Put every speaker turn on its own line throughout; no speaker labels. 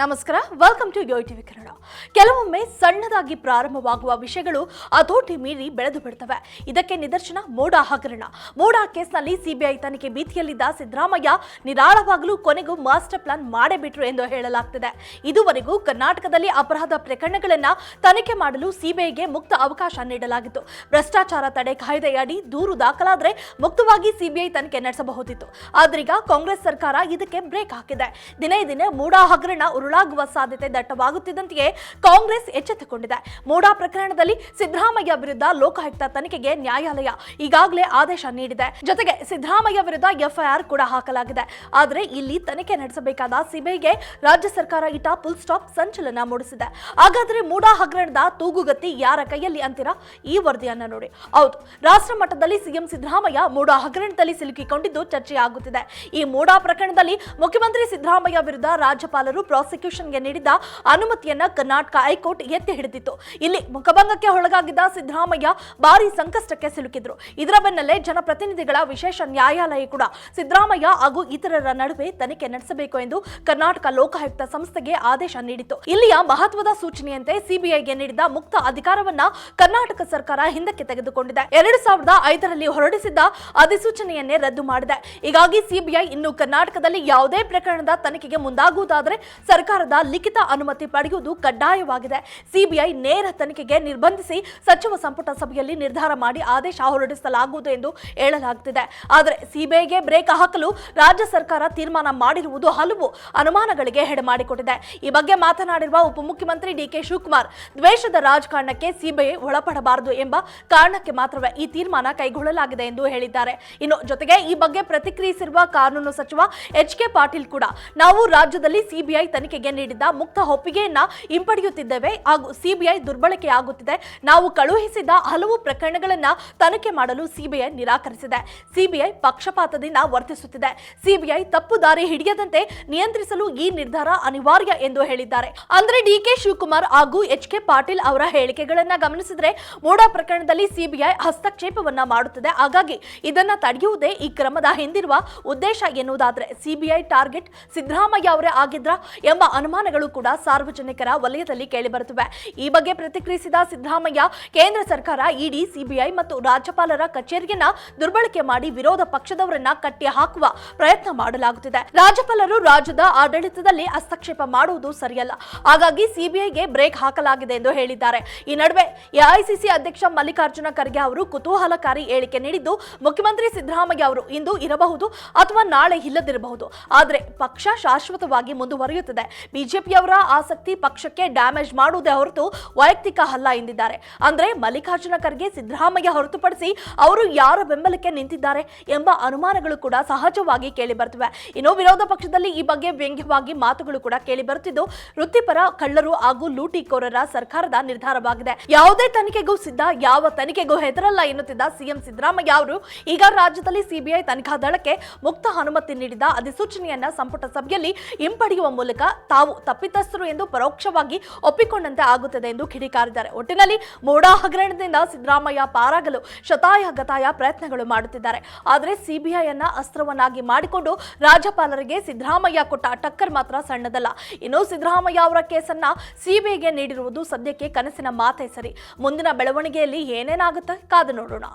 ನಮಸ್ಕಾರ welcome to yo TV Kannada. ಕೆಲವೊಮ್ಮೆ ಸಣ್ಣದಾಗಿ ಪ್ರಾರಂಭವಾಗುವ ವಿಷಯಗಳು ಅಥೋಟಿ ಮೀರಿ ಬೆಳೆದು ಬಿಡ್ತವೆ. ಇದಕ್ಕೆ ನಿದರ್ಶನ ಮೋಡ ಹಗರಣ. ಮೋಡ ಕೇಸ್ನಲ್ಲಿ ಸಿಬಿಐ ತನಿಖೆ ಭೀತಿಯಲ್ಲಿದ್ದ ಸಿದ್ದರಾಮಯ್ಯ, ನಿರಾಳವಾಗಲು ಕೊನೆಗೂ ಮಾಸ್ಟರ್ ಪ್ಲಾನ್ ಮಾಡಿಬಿಟ್ರು ಎಂದು ಹೇಳಲಾಗ್ತಿದೆ. ಇದುವರೆಗೂ ಕರ್ನಾಟಕದಲ್ಲಿ ಅಪರಾಧ ಪ್ರಕರಣಗಳನ್ನು ತನಿಖೆ ಮಾಡಲು ಸಿಬಿಐಗೆ ಮುಕ್ತ ಅವಕಾಶ ನೀಡಲಾಗಿತ್ತು. ಭ್ರಷ್ಟಾಚಾರ ತಡೆ ಕಾಯ್ದೆಯಡಿ ದೂರು ದಾಖಲಾದರೆ ಮುಕ್ತವಾಗಿ ಸಿಬಿಐ ತನಿಖೆ ನಡೆಸಬಹುದಿತ್ತು. ಆದ್ರೀಗ ಕಾಂಗ್ರೆಸ್ ಸರ್ಕಾರ ಇದಕ್ಕೆ ಬ್ರೇಕ್ ಹಾಕಿದೆ. ದಿನೇ ದಿನೇ ಮೂಡಾ ಹಗರಣ ಉರುಳಾಗುವ ಸಾಧ್ಯತೆ ದಟ್ಟವಾಗುತ್ತಿದ್ದಂತೆಯೇ ಕಾಂಗ್ರೆಸ್ ಎಚ್ಚೆತ್ತುಕೊಂಡಿದೆ. ಮೋಡಾ ಪ್ರಕರಣದಲ್ಲಿ ಸಿದ್ದರಾಮಯ್ಯ ವಿರುದ್ಧ ಲೋಕಾಯುಕ್ತ ತನಿಖೆಗೆ ನ್ಯಾಯಾಲಯ ಈಗಾಗಲೇ ಆದೇಶ ನೀಡಿದೆ. ಜೊತೆಗೆ ಸಿದ್ದರಾಮಯ್ಯ ವಿರುದ್ಧ ಎಫ್ಐಆರ್ ಕೂಡ ಹಾಕಲಾಗಿದೆ. ಆದರೆ ಇಲ್ಲಿ ತನಿಖೆ ನಡೆಸಬೇಕಾದ ಸಿಬಿಐಗೆ ರಾಜ್ಯ ಸರ್ಕಾರ ಇಟ್ಟ ಫುಲ್ ಸ್ಟಾಪ್ ಸಂಚಲನ ಮೂಡಿಸಿದೆ. ಹಾಗಾದ್ರೆ ಮೂಡಾ ಹಗರಣದ ತೂಗುಗತ್ತಿ ಯಾರ ಕೈಯಲ್ಲಿ ಅಂತೀರಾ? ಈ ವರದಿಯನ್ನ ನೋಡಿ. ಹೌದು, ರಾಷ್ಟ್ರ ಮಟ್ಟದಲ್ಲಿ ಸಿಎಂ ಸಿದ್ದರಾಮಯ್ಯ ಮೂಡಾ ಹಗರಣದಲ್ಲಿ ಸಿಲುಕಿಕೊಂಡಿದ್ದು ಚರ್ಚೆ ಆಗುತ್ತಿದೆ ಈ ಮೂಡಾ ಪ್ರಕರಣದಲ್ಲಿ ಮುಖ್ಯಮಂತ್ರಿ ಸಿದ್ದರಾಮಯ್ಯ ವಿರುದ್ಧ ರಾಜ್ಯಪಾಲರು ಪ್ರಾಸಿಕ್ಯೂಷನ್ಗೆ ನೀಡಿದ್ದ ಅನುಮತಿಯನ್ನ ಕರ್ನಾಟಕ ಹೈಕೋರ್ಟ್ ಎತ್ತಿ ಹಿಡಿದಿತ್ತು. ಇಲ್ಲಿ ಮುಖಭಂಗಕ್ಕೆ ಒಳಗಾಗಿದ್ದ ಸಿದ್ದರಾಮಯ್ಯ ಭಾರಿ ಸಂಕಷ್ಟಕ್ಕೆ ಸಿಲುಕಿದ್ರು. ಇದರ ಬೆನ್ನಲ್ಲೇ ಜನಪ್ರತಿನಿಧಿಗಳ ವಿಶೇಷ ನ್ಯಾಯಾಲಯ ಕೂಡ ಸಿದ್ದರಾಮಯ್ಯ ಹಾಗೂ ಇತರರ ನಡುವೆ ತನಿಖೆ ನಡೆಸಬೇಕು ಎಂದು ಕರ್ನಾಟಕ ಲೋಕಾಯುಕ್ತ ಸಂಸ್ಥೆಗೆ ಆದೇಶ ನೀಡಿತು ಇಲ್ಲಿಯ ಮಹತ್ವದ ಸೂಚನೆಯಂತೆ ಸಿಬಿಐಗೆ ನೀಡಿದ ಮುಕ್ತ ಅಧಿಕಾರವನ್ನ ಕರ್ನಾಟಕ ಸರ್ಕಾರ ಹಿಂದಕ್ಕೆ ತೆಗೆದುಕೊಂಡಿದೆ. ಎರಡು ಸಾವಿರದ ಐದರಲ್ಲಿ ಹೊರಡಿಸಿದ್ದ ಅಧಿಸೂಚನೆಯನ್ನೇ ರದ್ದು ಮಾಡಿದೆ. ಹೀಗಾಗಿ ಸಿಬಿಐ ಇನ್ನು ಕರ್ನಾಟಕದಲ್ಲಿ ಯಾವುದೇ ಪ್ರಕರಣದ ತನಿಖೆಗೆ ಮುಂದಾಗುವುದಾದರೆ ಸರ್ಕಾರದ ಲಿಖಿತ ಅನುಮತಿ ಪಡೆಯುವುದು ಕಡ್ಡಾಯವಾಗಿದೆ. ಸಿಬಿಐ ನೇರ ತನಿಖೆಗೆ ನಿರ್ಬಂಧಿಸಿ ಸಚಿವ ಸಂಪುಟ ಸಭೆಯಲ್ಲಿ ನಿರ್ಧಾರ ಮಾಡಿ ಆದೇಶ ಹೊರಡಿಸಲಾಗುವುದು ಎಂದು ಹೇಳಲಾಗುತ್ತಿದೆ ಆದರೆ ಸಿಬಿಐಗೆ ಬ್ರೇಕ್ ಹಾಕಲು ರಾಜ್ಯ ಸರ್ಕಾರ ತೀರ್ಮಾನ ಮಾಡಿರುವುದು ಹಲವು ಅನುಮಾನಗಳಿಗೆ ಹೆಡಮಾಡಿಕೊಟ್ಟಿದೆ. ಈ ಬಗ್ಗೆ ಮಾತನಾಡಿರುವ ಉಪಮುಖ್ಯಮಂತ್ರಿ ಡಿಕೆ ಶಿವಕುಮಾರ್, ದ್ವೇಷದ ರಾಜಕಾರಣಕ್ಕೆ ಸಿಬಿಐ ಒಳಪಡಬಾರದು ಎಂಬ ಕಾರಣಕ್ಕೆ ಮಾತ್ರವೇ ಈ ತೀರ್ಮಾನ ಕೈಗೊಳ್ಳಲಾಗಿದೆ ಎಂದು ಹೇಳಿದ್ದಾರೆ. ಇನ್ನು ಜೊತೆಗೆ ಈ ಬಗ್ಗೆ ಪ್ರತಿಕ್ರಿಯಿಸಿರುವ ಕಾನೂನು ಸಚಿವ ಎಚ್ ಕೆ ಪಾಟೀಲ್ ಕೂಡ, ನಾವು ರಾಜ್ಯದಲ್ಲಿ ಸಿಬಿಐ ತನಿಖೆಗೆ ನೀಡಿದ್ದ ಮುಕ್ತ ಒಪ್ಪಿಗೆಯನ್ನ ಹಿಂಪಡೆಯುತ್ತಿದ್ದೇವೆ ಹಾಗೂ ಸಿಬಿಐ ದುರ್ಬಳಕೆಯಾಗುತ್ತಿದೆ ನಾವು ಕಳುಹಿಸಿದ ಹಲವು ಪ್ರಕರಣಗಳನ್ನ ತನಿಖೆ ಮಾಡಲು ಸಿಬಿಐ ನಿರಾಕರಿಸಿದೆ. ಸಿಬಿಐ ಪಕ್ಷಪಾತದಿಂದ ವರ್ತಿಸುತ್ತಿದೆ. ಸಿಬಿಐ ತಪ್ಪು ದಾರಿ ಹಿಡಿಯದಂತೆ ನಿಯಂತ್ರಿಸಲು ಈ ನಿರ್ಧಾರ ಅನಿವಾರ್ಯ ಎಂದು ಹೇಳಿದ್ದಾರೆ. ಅಂದ್ರೆ ಡಿಕೆ ಶಿವಕುಮಾರ್ ಹಾಗೂ ಎಚ್ ಕೆ ಪಾಟೀಲ್ ಅವರ ಹೇಳಿಕೆಗಳನ್ನ ಗಮನಿಸಿದ್ರೆ ಮೋಡಾ ಪ್ರಕರಣದಲ್ಲಿ ಸಿಬಿಐ ಹಸ್ತಕ್ಷೇಪವನ್ನ ಮಾಡುತ್ತದೆ. ಹಾಗಾಗಿ ಇದನ್ನ ತಡೆಯುವುದೇ ಈ ಕ್ರಮದ ಹಿಂದಿರುವ ಉದ್ದೇಶ ಎನ್ನುವುದಾದ್ರೆ ಸಿಬಿಐ ಟಾರ್ಗೆಟ್ ಸಿದ್ದರಾಮಯ್ಯ ಅವರೇ ಆಗಿದ್ರ ಎಂಬ ಅನುಮಾನಗಳು ಕೂಡ ಸಾರ್ವಜನಿಕರ ವಲಯದಲ್ಲಿ ಕೇಳಿಬರುತ್ತಿವೆ ಈ ಬಗ್ಗೆ ಪ್ರತಿಕ್ರಿಯಿಸಿದ ಸಿದ್ದರಾಮಯ್ಯ, ಕೇಂದ್ರ ಸರ್ಕಾರ, ಇಡಿ, ಸಿಬಿಐ ಮತ್ತು ರಾಜ್ಯಪಾಲರ ಕಚೇರಿಯನ್ನ ದುರ್ಬಳಕೆ ಮಾಡಿ ವಿರೋಧ ಪಕ್ಷದವರನ್ನ ಕಟ್ಟಿ ಹಾಕುವ ಪ್ರಯತ್ನ ಮಾಡಲಾಗುತ್ತಿದೆ. ರಾಜ್ಯಪಾಲರು ರಾಜ್ಯದ ಆಡಳಿತದಲ್ಲಿ ಹಸ್ತಕ್ಷೇಪ ಮಾಡುವುದು ಸರಿಯಲ್ಲ. ಹಾಗಾಗಿ ಸಿಬಿಐಗೆ ಬ್ರೇಕ್ ಹಾಕಲಾಗಿದೆ ಎಂದು ಹೇಳಿದ್ದಾರೆ. ಈ ನಡುವೆ ಎಐಸಿಸಿ ಅಧ್ಯಕ್ಷ ಮಲ್ಲಿಕಾರ್ಜುನ ಖರ್ಗೆ ಅವರು ಕುತೂಹಲಕಾರಿ ಹೇಳಿಕೆ ನೀಡಿದ್ದು, ಮುಖ್ಯಮಂತ್ರಿ ಸಿದ್ದರಾಮಯ್ಯ ಅವರು ಇಂದು ಇರಬಹುದು ಅಥವಾ ನಾಳೆ ಇಲ್ಲದಿರಬಹುದು. ಆದರೆ ಪಕ್ಷ ಶಾಶ್ವತವಾಗಿ ಮುಂದುವರಿಯುತ್ತದೆ. ಬಿಜೆಪಿಯವರ ಆಸಕ್ತಿ ಪಕ್ಷಕ್ಕೆ ಡ್ಯಾಮೇಜ್ ಮಾಡುವುದೇ ಹೊರತು ವೈಯಕ್ತಿಕ ಅಲ್ಲ ಎಂದಿದ್ದಾರೆ. ಅಂದ್ರೆ ಮಲ್ಲಿಕಾರ್ಜುನ ಖರ್ಗೆ ಸಿದ್ದರಾಮಯ್ಯ ಹೊರತುಪಡಿಸಿ ಅವರು ಯಾರ ಬೆಂಬಲಕ್ಕೆ ನಿಂತಿದ್ದಾರೆ ಎಂಬ ಅನುಮಾನಗಳು ಕೂಡ ಸಹಜವಾಗಿ ಕೇಳಿ ಬರ್ತವೆ ಇನ್ನು ವಿರೋಧ ಪಕ್ಷದಲ್ಲಿ ಈ ಬಗ್ಗೆ ವ್ಯಂಗ್ಯವಾಗಿ ಮಾತುಗಳು ಕೂಡ ಕೇಳಿ ಬರುತ್ತಿದ್ದು, ವೃತ್ತಿಪರ ಕಳ್ಳರು ಹಾಗೂ ಲೂಟಿಕೋರರ ಸರ್ಕಾರದ ನಿರ್ಧಾರವಾಗಿದೆ. ಯಾವುದೇ ತನಿಖೆಗೂ ಸಿದ್ಧ, ಯಾವ ತನಿಖೆಗೂ ಹೆದರಲ್ಲ ಎನ್ನುತ್ತಿದ್ದ ಸಿಎಂ ಸಿದ್ದರಾಮಯ್ಯ ಅವರು ಈಗ ರಾಜ್ಯದಲ್ಲಿ ಸಿಬಿಐ ತನಿಖಾ ದಳಕ್ಕೆ ಮುಕ್ತ ಅನುಮತಿ ನೀಡಿದ ಅಧಿಸೂಚನೆಯನ್ನ ಸಂಪುಟ ಸಭೆಯಲ್ಲಿ ಹಿಂಪಡೆಯುವ ಮೂಲಕ ತಾವು ತಪ್ಪಿತಸ್ಥರು ಎಂದು ಪರೋಕ್ಷವಾಗಿ ಒಪ್ಪಿಕೊಂಡಂತೆ ಆಗುತ್ತದೆ ಎಂದು ಕಿಡಿಕಾರಿದ್ದಾರೆ. ಒಟ್ಟಿನಲ್ಲಿ ಮೋಡಾ ಹಗರಣದಿಂದ ಸಿದ್ದರಾಮಯ್ಯ ಪಾರಾಗಲು ಶತಾಯ ಗತಾಯ ಪ್ರಯತ್ನಗಳು ಮಾಡುತ್ತಿದ್ದಾರೆ. ಆದರೆ ಸಿಬಿಐಯನ್ನ ಅಸ್ತ್ರವನ್ನಾಗಿ ಮಾಡಿಕೊಂಡು ರಾಜ್ಯಪಾಲರಿಗೆ ಸಿದ್ದರಾಮಯ್ಯ ಕೊಟ್ಟ ಟಕ್ಕರ್ ಮಾತ್ರ ಸಣ್ಣದಲ್ಲ. ಇನ್ನು ಸಿದ್ದರಾಮಯ್ಯ ಅವರ ಕೇಸನ್ನ ಸಿಬಿಐಗೆ ನೀಡಿರುವುದು ಸದ್ಯಕ್ಕೆ ಕನಸಿನ ಮಾತೇ ಸರಿ. ಮುಂದಿನ ಬೆಳವಣಿಗೆಯಲ್ಲಿ ಏನೇನಾಗುತ್ತೆ ಕಾದು ನೋಡೋಣ.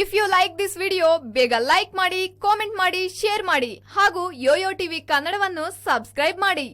If you like this video ಬೇಗ ಲೈಕ್ ಮಾಡಿ ಕಾಮೆಂಟ್ ಮಾಡಿ ಶೇರ್ ಮಾಡಿ ಹಾಗೂ ಯೋಯೋ ಟಿವಿ ಕನ್ನಡವನ್ನು ಸಬ್ಸ್ಕ್ರೈಬ್ ಮಾಡಿ.